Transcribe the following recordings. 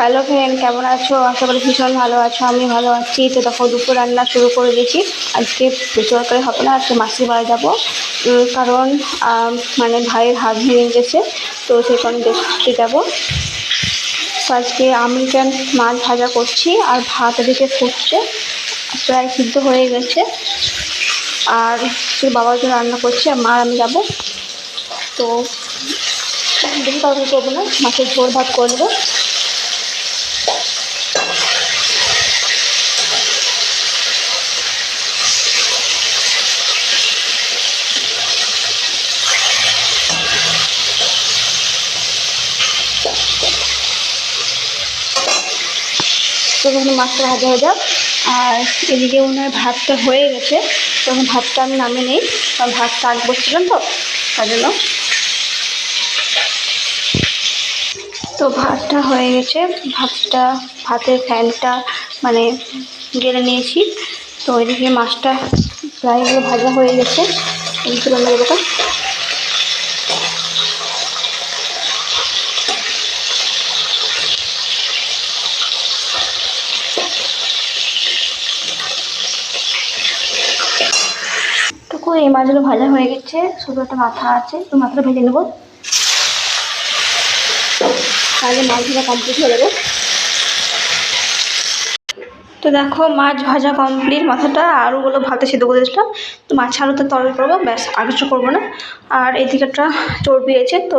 Hello friend কেমন আছো? আশা করি ভীষণ ভালো আছো, আমি ভালো আছি। তো দেখো, দুপুর রান্না শুরু করে দিয়েছি। আজকে বেসরকারি হবে না, আজকে মাসির বাড়ি যাব। কারণ মানে ভাইয়ের হাত ভেঙে গেছে, তো সেই কারণে দেখতে যাব। তো আজকে আমি কেন মাছ ভাজা করছি, আর ভাত এদিকে ফুটছে, প্রায় সিদ্ধ হয়ে গেছে। আর বাবার জন্য রান্না করছি, আর মা, আমি যাব। তো, বেশি তরকারি করব না, মাছের ঝোল ভাত করব। তখন মাছটা ভাজা হয়ে যাক। আর এদিকে ওনার ভাতটা হয়ে গেছে। তখন ভাতটা আমি নামে নিই, কারণ ভাতটা আগ বসছিলাম তো, তার জন্য। তো ভাতটা হয়ে গেছে। ভাতটা, ভাতের ফ্যানটা মানে গেড়ে নিয়েছি। তো ওইদিকে মাছটা প্রায় ভাজা হয়ে গেছে। এদিকে রান্না করব কই এই মাছগুলো ভাজা হয়ে গেছে। শুধু একটা মাথা আছে, তো মাথাটা ভেজে নেব। তাহলে মাছ ভাজা কমপ্লিট হয়ে যাবে। তো দেখো, মাছ ভাজা কমপ্লিট মাথাটা আলুগুলো ভাতে সিদ্ধ করে দিয়েছিলাম। তো মাছ আলুতে তরল করব, ব্যাস, আর কিছু করব না। আর এদিকে একটা চর্বি আছে, তো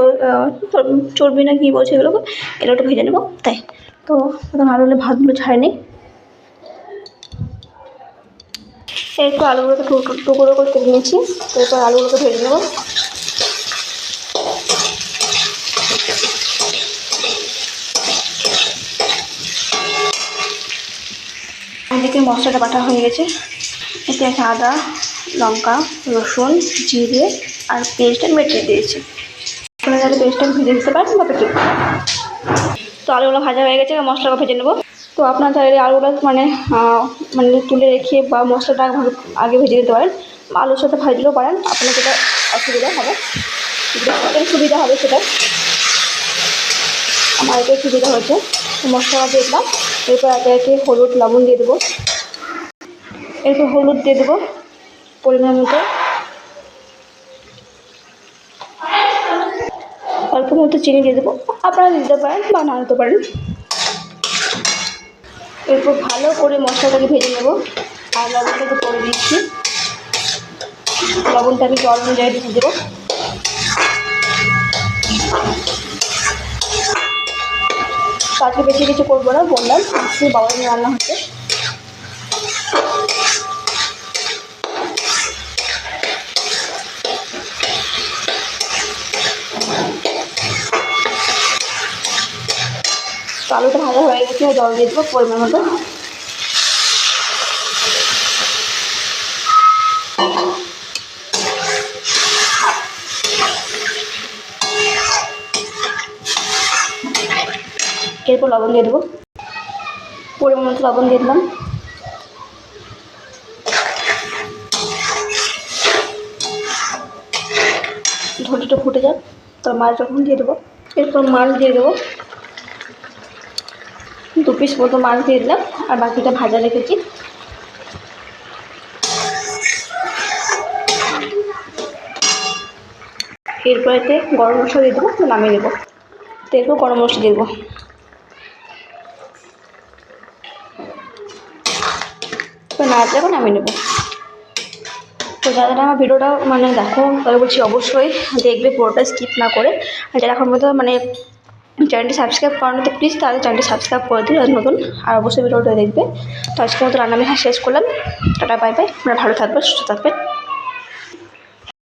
চর্বি না কি বলছে এগুলো এগুলো একটু ভেজে নেব, তাই। তো, প্রথম আলুগুলো ভাতগুলো ছাড়ে নিই একটু আলুগুলোকে টুকরো করে কেটে নিয়েছি। এরপর আলুগুলোকে ভেজে নেব। এদিকে মশলাটা বাটা হয়ে গেছে। এতে আছে আদা, লঙ্কা, রসুন, জিরে আর পেস্ট আমি বেটে দিয়েছি। আপনারা যাতে পেস্টটা ভেজে দিতে পারেন বা বেটে তো আলুগুলো ভাজা হয়ে গেছে মশলাটা ভেজে নেব। তো আপনার চাইলে আলুটা মানে মানে তুলে রেখে বা মশলাটা আগে- আগে ভেজে দিতে পারেন। বা আলুর সাথে ভাজলেও পারেন, আপনার যেটা অসুবিধা হবে সুবিধা হবে সেটা। আমার এটাই সুবিধা হয়েছে। তো মশলা দিয়ে দিলাম, এরপর একে একে হলুদ, লবণ দিয়ে দেবো। এরপর হলুদ দিয়ে দেবো পরিমাণ মতো। অল্প মতো চিনি দিয়ে দেবো। আপনারা দিতে পারেন বা না পারেন। এরপর ভালো করে মশলাটাকে ভেজে নেব। আর লবণটাকে পরে দিচ্ছি। লবণটা আমি জল অনুযায়ী দিয়ে দেবো। আজকে বেশি কিছু করব না, বললাম বাবা রান্না হচ্ছে। আলুটা ভাজা হয়ে গেছে, জল দিয়ে দেবো, পরিমাণ মতো। এরপর লবণ দিয়ে দেবো। পরিমাণ মতো লবণ দিয়ে দিলাম। ঝোলটা ফুটে যাক তার মাছ যখন দিয়ে দেবো, এরপর মাছ দিয়ে দেবো। দু পিস মতো মাছ দিয়ে দিলাম, আর বাকিটা ভাজা রেখেছি। এরপর এতে গরম মশলা দিয়ে দেবো নামিয়ে দেবো। তো এরপর গরম মশলা দিয়ে দেবো। তো না যাব নামিয়ে নেব। তো যারা আমার ভিডিওটা মানে দেখো তাহলে বলছি অবশ্যই দেখবে, পুরোটা স্কিপ না করে। আর যারা এখন মতো মানে চ্যানেলটি সাবস্ক্রাইব করানো তো প্লিজ তাদের চ্যানেলটি সাবস্ক্রাইব করে দিন নতুন আর অবশ্যই ভিডিওটা দেখবে। তো আজকের মতো রান্না আমি শেষ করলাম। টাটা বাই বাই আপনারা ভালো থাকবেন, সুস্থ থাকবেন।